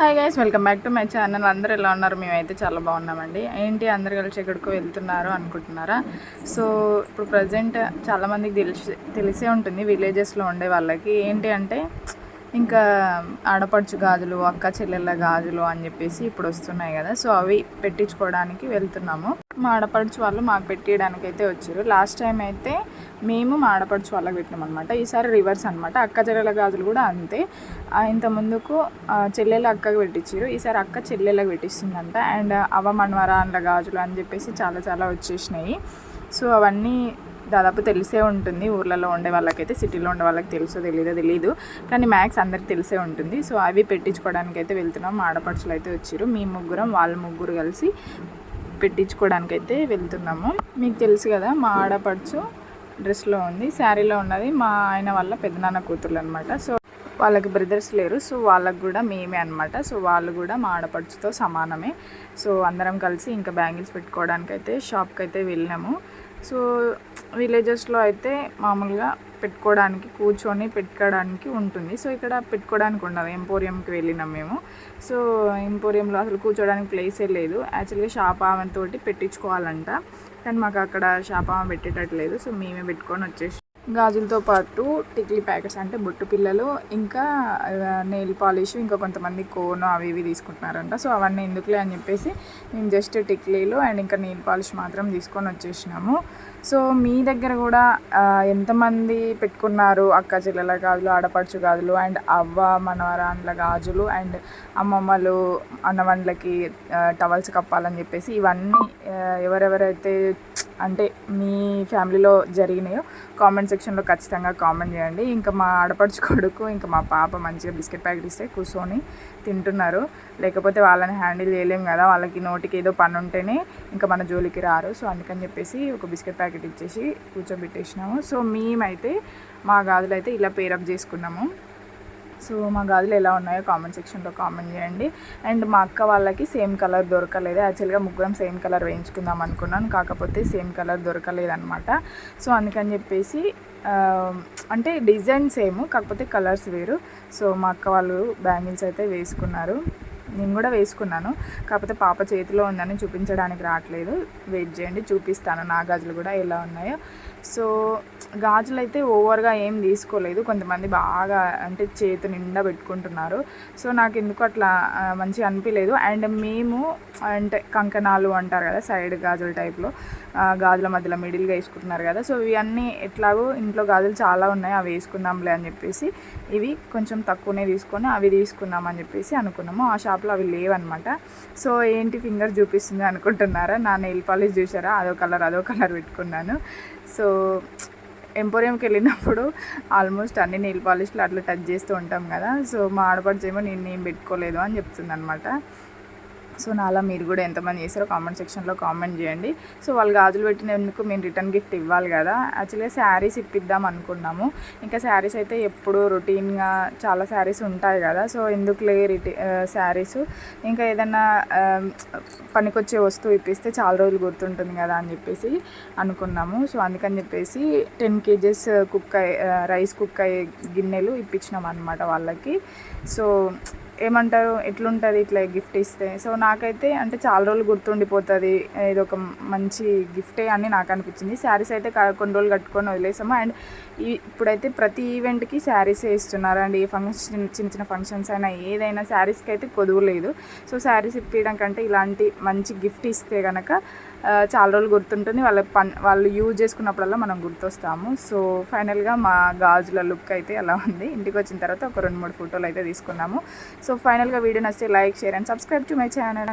Hi guys welcome back to my channel అందరూ ఎలా ఉన్నారు? మేమైతే చాలా బాగున్నామండి. ఏంటి? అందరు కలిసి ఎక్కడికో వెళ్తున్నారు అనుకుంటున్నారా? సో ఇప్పుడు ప్రజెంట్ చాలామందికి తెలిసి తెలిసే ఉంటుంది. విలేజెస్లో ఉండే వాళ్ళకి ఏంటి అంటే ఇంకా ఆడపడుచు గాజులు అక్క చెల్లెళ్ళ గాజులు అని చెప్పేసి ఇప్పుడు వస్తున్నాయి కదా. సో అవి పెట్టించుకోవడానికి వెళ్తున్నాము. మా ఆడపడుచు వాళ్ళు మాకు పెట్టియడానికి అయితే వచ్చారు. లాస్ట్ టైం అయితే మేము మా ఆడపడుచు వాళ్ళకి పెట్టినాం అనమాట ఈసారి రివర్స్ అనమాట అక్క చెల్లెల గాజులు కూడా అంతే. ఇంత ముందుకు చెల్లెల అక్కకి పెట్టించారు ఈసారి అక్క చెల్లెలకు పెట్టిస్తుందంట. అండ్ అవ మనవరాన్ల గాజులు అని చెప్పేసి చాలా చాలా వచ్చేసినాయి. సో అవన్నీ దాదాపు తెలిసే ఉంటుంది. ఊర్లలో ఉండే వాళ్ళకైతే సిటీలో ఉండే వాళ్ళకి తెలుసో తెలియదో తెలియదు కానీ మ్యాథ్స్ అందరికి తెలిసే ఉంటుంది. సో అవి పెట్టించుకోవడానికి అయితే వెళ్తున్నాం. ఆడపడుచులు అయితే వచ్చారు మీ ముగ్గురం వాళ్ళ ముగ్గురు కలిసి పెట్టించుకోవడానికి అయితే వెళ్తున్నాము. మీకు తెలుసు కదా మా ఆడపడుచు డ్రెస్లో ఉంది శారీలో ఉన్నది. మా ఆయన వాళ్ళ పెద్దనాన్న కూతుర్లు అనమాట సో వాళ్ళకి బ్రదర్స్ లేరు. సో వాళ్ళకు కూడా మేమే అనమాట. సో వాళ్ళు కూడా మా ఆడపడుచుతో సమానమే. సో అందరం కలిసి ఇంకా బ్యాంగిల్స్ పెట్టుకోవడానికి అయితే షాప్కి అయితే వెళ్ళాము. సో విలేజెస్లో అయితే మామూలుగా పెట్టుకోవడానికి కూర్చొని పెట్టుకోవడానికి ఉంటుంది. సో ఇక్కడ పెట్టుకోవడానికి ఉండదు. ఎంపోరియంకి వెళ్ళినాం మేము. సో ఎంపోరియంలో అసలు కూర్చోడానికి ప్లేసే లేదు. యాక్చువల్గా షాప్ ఆమెతోటి పెట్టించుకోవాలంట. కానీ మాకు అక్కడ షాప్ ఆమె పెట్టేటట్లేదు సో మేమే పెట్టుకొని వచ్చేసి గాజులతో పాటు టిక్లీ ప్యాకెట్స్ అంటే బొట్టు పిల్లలు ఇంకా నెయిల్ పాలిష్ ఇంకా కొంతమంది కోన్ అవి ఇవి తీసుకుంటున్నారంట. సో అవన్నీ ఎందుకులే అని చెప్పేసి మేము జస్ట్ టిక్లీలు అండ్ ఇంకా నెయిల్ పాలిష్ మాత్రం తీసుకొని వచ్చేసినాము. సో మీ దగ్గర కూడా ఎంతమంది పెట్టుకున్నారు అక్క చెల్లెల గాజులు ఆడపడుచు గాజులు అండ్ అవ్వ మనవరాండ్ల గాజులు అండ్ అమ్మమ్మలు అన్నవండ్లకి టవల్స్ కప్పాలని చెప్పేసి ఇవన్నీ ఎవరెవరైతే అంటే మీ ఫ్యామిలీలో జరిగినాయో కామెంట్ సెక్షన్లో ఖచ్చితంగా కామెంట్ చేయండి. ఇంకా మా ఆడపడుచు కొడుకు ఇంకా మా పాప మంచిగా బిస్కెట్ ప్యాకెట్ ఇస్తే కూర్చొని తింటున్నారు. లేకపోతే వాళ్ళని హ్యాండిల్ చేయలేం కదా వాళ్ళకి నోటికి ఏదో పని ఉంటేనే ఇంకా మన జోలికి రారు. సో అందుకని చెప్పేసి ఒక బిస్కెట్ ప్యాకెట్ ఇచ్చేసి కూర్చోబెట్టేసినాము. సో మేమైతే మా గాజులు అయితే ఇలా పేరప్ చేసుకున్నాము. సో మా గాజులు ఎలా ఉన్నాయో కామెంట్ సెక్షన్లో కామెంట్ చేయండి. అండ్ మా అక్క వాళ్ళకి సేమ్ కలర్ దొరకలేదు. యాక్చువల్గా ముగ్గురం సేమ్ కలర్ వేయించుకుందాం అనుకున్నాను కాకపోతే సేమ్ కలర్ దొరకలేదనమాట సో అందుకని చెప్పేసి అంటే డిజైన్ సేమ్ కాకపోతే కలర్స్ వేరు. సో మా అక్క వాళ్ళు బ్యాంగిల్స్ అయితే వేసుకున్నారు. నేను కూడా వేసుకున్నాను. కాకపోతే పాప చేతిలో ఉందని చూపించడానికి రావట్లేదు. వెయిట్ చేయండి చూపిస్తాను. నా గాజులు కూడా ఎలా ఉన్నాయో. సో గాజులు అయితే ఓవర్గా ఏం తీసుకోలేదు. కొంతమంది బాగా అంటే చేతి నిండా పెట్టుకుంటున్నారు. సో నాకు ఎందుకు అట్లా మంచిగా అనిపించలేదు అండ్ మేము అంటే కంకణాలు అంటారు కదా సైడ్ గాజుల టైప్లో గాజుల మధ్యలో మిడిల్గా వేసుకుంటున్నారు కదా. సో ఇవన్నీ ఎట్లాగో ఇంట్లో గాజులు చాలా ఉన్నాయి. అవి వేసుకుందాంలే అని చెప్పేసి ఇవి కొంచెం తక్కువనే తీసుకొని అవి తీసుకుందాం అని చెప్పేసి అనుకున్నాము. ఆ షాప్లో అవి లేవన్నమాట. సో ఏంటి ఫింగర్ చూపిస్తుంది అనుకుంటున్నారా? నా నెయిల్ పాలిష్ చూసారా అదో కలర్ అదో కలర్ పెట్టుకున్నాను. సో ఎంపోరియంకి వెళ్ళినప్పుడు ఆల్మోస్ట్ అన్ని నెయిల్ పాలిష్లు అట్లా టచ్ చేస్తూ ఉంటాం కదా. సో మా ఆడపడిచేమో నేను ఏం పెట్టుకోలేదు అని చెప్తుంది అనమాట సో నాలా మీరు కూడా ఎంతమంది చేశారో కామెంట్ సెక్షన్లో కామెంట్ చేయండి. సో వాళ్ళు గాజులు పెట్టినందుకు మేము రిటర్న్ గిఫ్ట్ ఇవ్వాలి కదా. యాక్చువల్గా శారీస్ ఇప్పిద్దాం అనుకున్నాము. ఇంకా శారీస్ అయితే ఎప్పుడు రొటీన్గా చాలా శారీస్ ఉంటాయి కదా. సో ఎందుకులే రిటి శారీస్ ఇంకా ఏదైనా పనికొచ్చే వస్తువు ఇప్పిస్తే చాలా రోజులు గుర్తుంటుంది కదా అని చెప్పేసి అనుకున్నాము. సో అందుకని చెప్పేసి టెన్ కేజెస్ కుక్ అయ్యే రైస్ కుక్ అయ్యే గిన్నెలు ఇప్పించినాం అనమాట వాళ్ళకి. సో ఏమంటారు ఎట్లుంటుంది ఇట్లా గిఫ్ట్ ఇస్తే? సో నాకైతే అంటే చాలా రోజులు గుర్తుండిపోతుంది. ఇది ఒక మంచి గిఫ్టే అని నాకు అనిపించింది శారీస్ అయితే కొన్ని రోజులు కట్టుకొని వదిలేసాము. అండ్ ఈ ఇప్పుడైతే ప్రతి ఈవెంట్కి శారీసే ఇస్తున్నారు. అండ్ ఏ ఫంక్షన్ చిన్న చిన్న ఫంక్షన్స్ అయినా ఏదైనా శారీస్కి అయితే కొదువు లేదు సో శారీస్ ఇప్పించడం కంటే ఇలాంటి మంచి గిఫ్ట్ ఇస్తే కనుక చాలా రోజులు గుర్తుంటుంది. వాళ్ళ పన్ వాళ్ళు యూజ్ చేసుకున్నప్పుడల్లా మనం గుర్తొస్తాము. సో ఫైనల్గా మా గాజుల లుక్ అయితే అలా ఉంది. ఇంటికి వచ్చిన తర్వాత ఒక రెండు మూడు ఫోటోలు అయితే తీసుకున్నాము. సో ఫైనల్గా వీడియో నచ్చితే like share and subscribe to my channel.